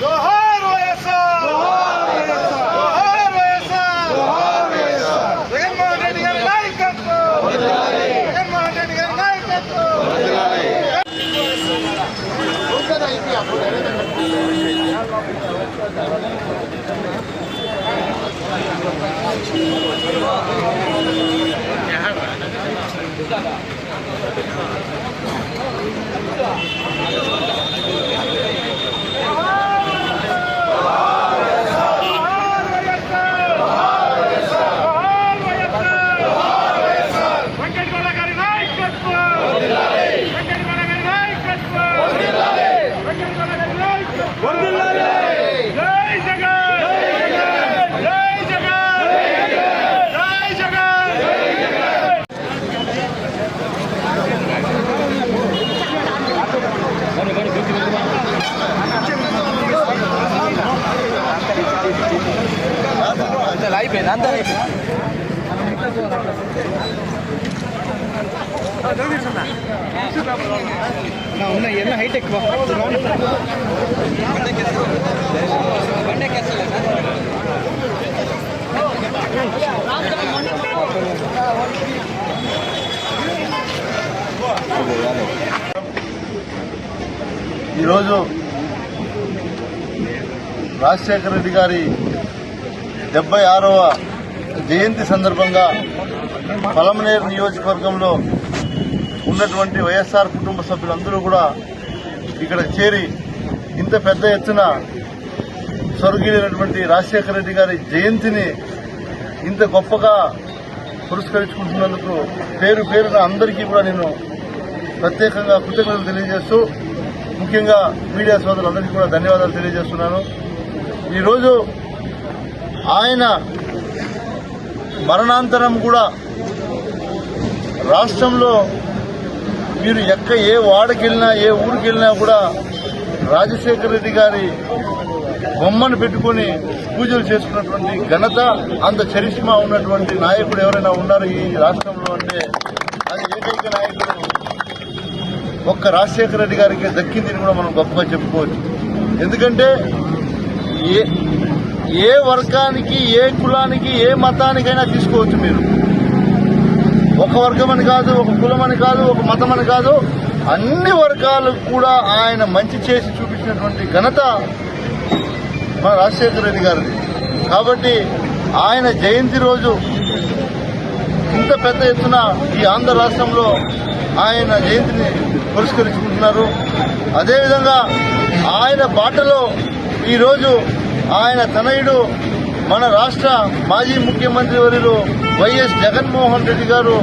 వైఎస్ఆర్ జోహార్ వైఎస్ఆర్ జగన్మోహన్ రెడ్డి గారి నాయకత్వం జగన్మోహన్ రెడ్డి గారి నాయకత్వం వెంకటగౌడ గారి నాయకత్వం వెంకటగౌడ గారి నాయకత్వం వెంకటగౌడ గారి నాయకత్వం జై జగన్ జై జగన్ జై జగన్ అయిపోయింది అంతా అయిపోయింది ఉన్నాయి. ఎన్న హైట్ ఎక్కువ? ఈరోజు రాజశేఖర రెడ్డి గారి డెబ్బై ఆరవ జయంతి సందర్భంగా పలమనేరు నియోజకవర్గంలో ఉన్నటువంటి వైఎస్ఆర్ కుటుంబ సభ్యులందరూ కూడా ఇక్కడ చేరి ఇంత పెద్ద ఎత్తున స్వర్గీయులైనటువంటి రాజశేఖర రెడ్డి గారి జయంతిని ఇంత గొప్పగా పురస్కరించుకుంటున్నందుకు పేరు పేరున అందరికీ కూడా నేను ప్రత్యేకంగా కృతజ్ఞతలు తెలియజేస్తూ ముఖ్యంగా మీడియా సోదరులందరికీ కూడా ధన్యవాదాలు తెలియజేస్తున్నాను. ఈరోజు ఆయన మరణాంతరం కూడా రాష్ట్రంలో మీరు ఎక్క ఏ వాడకి వెళ్ళినా ఏ ఊరికి వెళ్ళినా కూడా రాజశేఖర రెడ్డి గారి బొమ్మను పెట్టుకొని పూజలు చేసుకున్నటువంటి ఘనత అంత చరిష్మా ఉన్నటువంటి నాయకుడు ఎవరైనా ఉన్నారు ఈ రాష్ట్రంలో అంటే అది ఏకైక నాయకుడు ఒక్క రాజశేఖర రెడ్డి గారికి దక్కిందని కూడా మనం గొప్పగా చెప్పుకోవచ్చు. ఎందుకంటే ఏ ఏ వర్గానికి ఏ కులానికి ఏ మతానికైనా తీసుకోవచ్చు మీరు. ఒక వర్గం అని కాదు ఒక కులం అని కాదు ఒక మతం అని కాదు అన్ని వర్గాలకు కూడా ఆయన మంచి చేసి చూపించినటువంటి ఘనత మన రాజశేఖర రెడ్డి గారిది. కాబట్టి ఆయన జయంతి రోజు ఇంత పెద్ద ఎత్తున ఈ ఆంధ్ర రాష్ట్రంలో ఆయన జయంతిని పురస్కరించుకుంటున్నారు. అదేవిధంగా ఆయన బాటలో ఈరోజు ఆయన తనయుడు మన రాష్ట్ర మాజీ ముఖ్యమంత్రి వర్యులు వైఎస్ జగన్మోహన్ రెడ్డి గారు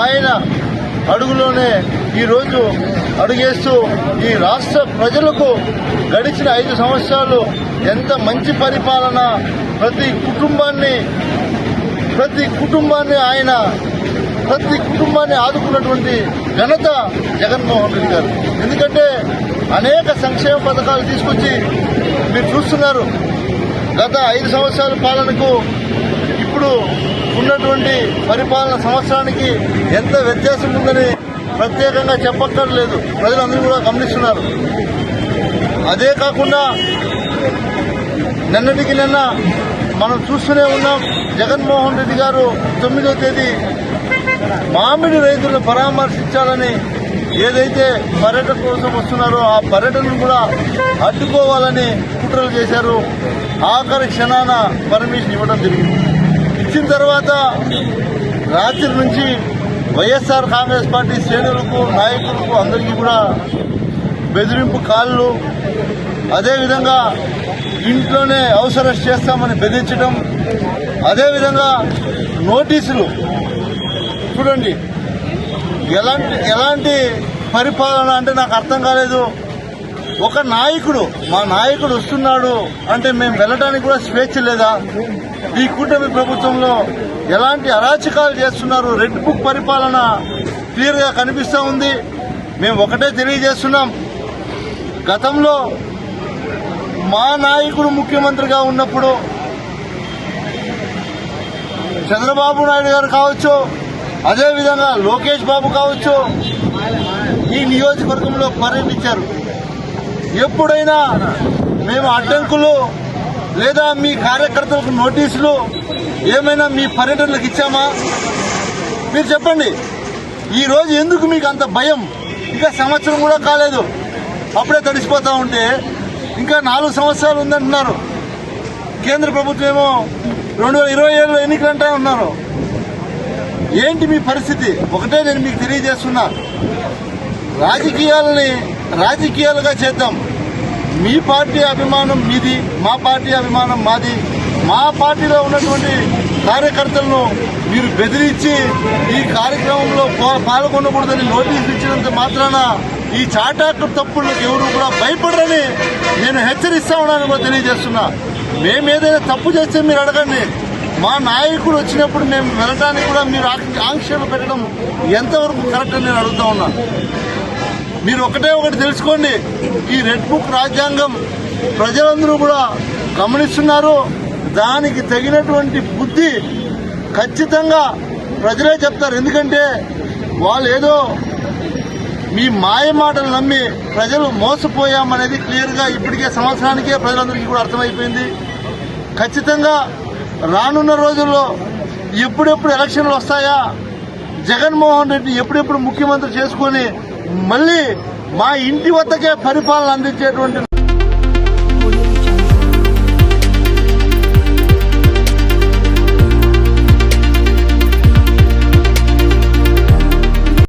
ఆయన అడుగులోనే ఈరోజు అడుగేస్తూ ఈ రాష్ట్ర ప్రజలకు గడిచిన ఐదు సంవత్సరాలు ఎంత మంచి పరిపాలన ప్రతి కుటుంబాన్ని ప్రతి కుటుంబాన్ని ఆయన ప్రతి కుటుంబాన్ని ఆదుకున్నటువంటి ఘనత జగన్మోహన్ రెడ్డి గారు. ఎందుకంటే అనేక సంక్షేమ పథకాలు తీసుకొచ్చి మీరు చూస్తున్నారు. గత ఐదు సంవత్సరాల పాలనకు ఇప్పుడు ఉన్నటువంటి పరిపాలన సంవత్సరానికి ఎంత వ్యత్యాసం ఉందని ప్రత్యేకంగా చెప్పక్కర్లేదు. ప్రజలందరూ కూడా గమనిస్తున్నారు. అదే కాకుండా నిన్నటికి నిన్న మనం చూస్తూనే ఉన్నాం జగన్మోహన్ రెడ్డి గారు తొమ్మిదో తేదీ మామిడి రైతులను పరామర్శించాలని ఏదైతే పర్యటన కోసం వస్తున్నారో ఆ పర్యటనను కూడా అడ్డుకోవాలని కుట్రలు చేశారు. ఆఖరి క్షణాన పర్మిషన్ ఇవ్వడం జరిగింది. ఇచ్చిన తర్వాత రాత్రి నుంచి వైఎస్ఆర్ కాంగ్రెస్ పార్టీ శ్రేణులకు నాయకులకు అందరికీ కూడా బెదిరింపు కాళ్ళు. అదేవిధంగా ఇంట్లోనే అవసరం చేస్తామని బెదిరించడం. అదేవిధంగా నోటీసులు. చూడండి ఎలాంటి ఎలాంటి పరిపాలన అంటే నాకు అర్థం కాలేదు. ఒక నాయకుడు మా నాయకుడు వస్తున్నాడు అంటే మేము వెళ్ళడానికి కూడా స్వేచ్ఛ లేదా? ఈ కూటమి ప్రభుత్వంలో ఎలాంటి అరాచకాలు చేస్తున్నారు? రెడ్ బుక్ పరిపాలన క్లియర్గా ఉంది. మేము ఒకటే తెలియజేస్తున్నాం. గతంలో మా నాయకుడు ముఖ్యమంత్రిగా ఉన్నప్పుడు చంద్రబాబు నాయుడు గారు కావచ్చు అదేవిధంగా లోకేష్ బాబు కావచ్చు ఈ నియోజకవర్గంలో పర్యటించారు. ఎప్పుడైనా మేము అడ్డంకులు లేదా మీ కార్యకర్తలకు నోటీసులు ఏమైనా మీ పర్యటనలకు ఇచ్చామా? మీరు చెప్పండి. ఈరోజు ఎందుకు మీకు అంత భయం? ఇంకా సంవత్సరం కూడా కాలేదు. అప్పుడే తడిసిపోతూ ఉంటే ఇంకా నాలుగు సంవత్సరాలు ఉందంటున్నారు. కేంద్ర ప్రభుత్వం ఏమో రెండు వేల ఇరవై ఏడులో ఎన్నికలు ఉన్నారు. ఏంటి మీ పరిస్థితి? ఒకటే నేను మీకు తెలియజేస్తున్నా. రాజకీయాలని రాజకీయాలుగా చేద్దాం. మీ పార్టీ అభిమానం మీది మా పార్టీ అభిమానం మాది. మా పార్టీలో ఉన్నటువంటి కార్యకర్తలను మీరు బెదిరించి ఈ కార్యక్రమంలో పాల్గొనకూడదని నోటీసులు ఇచ్చినంత మాత్రాన ఈ చాటాకు తప్పులకు ఎవరు కూడా భయపడరని నేను హెచ్చరిస్తా ఉన్నాను కూడా తెలియజేస్తున్నా. మేము ఏదైనా తప్పు చేస్తే మీరు అడగండి. మా నాయకుడు వచ్చినప్పుడు మేము వెళ్ళడానికి కూడా మీరు ఆంక్షలు పెట్టడం ఎంతవరకు కరెక్ట్ అని నేను అడుగుతా ఉన్నాను మీరు ఒకటే ఒకటి తెలుసుకోండి. ఈ రెడ్ బుక్ రాజ్యాంగం ప్రజలందరూ కూడా గమనిస్తున్నారు. దానికి తగినటువంటి బుద్ధి ఖచ్చితంగా ప్రజలే చెప్తారు. ఎందుకంటే వాళ్ళు ఏదో మీ మాయ మాటలు నమ్మి ప్రజలు మోసపోయామనేది క్లియర్గా ఇప్పటికే సంవత్సరానికే ప్రజలందరికీ కూడా అర్థమైపోయింది. ఖచ్చితంగా రానున్న రోజుల్లో ఎప్పుడెప్పుడు ఎలక్షన్లు వస్తాయా? జగన్మోహన్ రెడ్డి ఎప్పుడెప్పుడు ముఖ్యమంత్రి చేసుకొని మళ్ళీ మా ఇంటి వద్దకే పరిపాలన అందించేటువంటి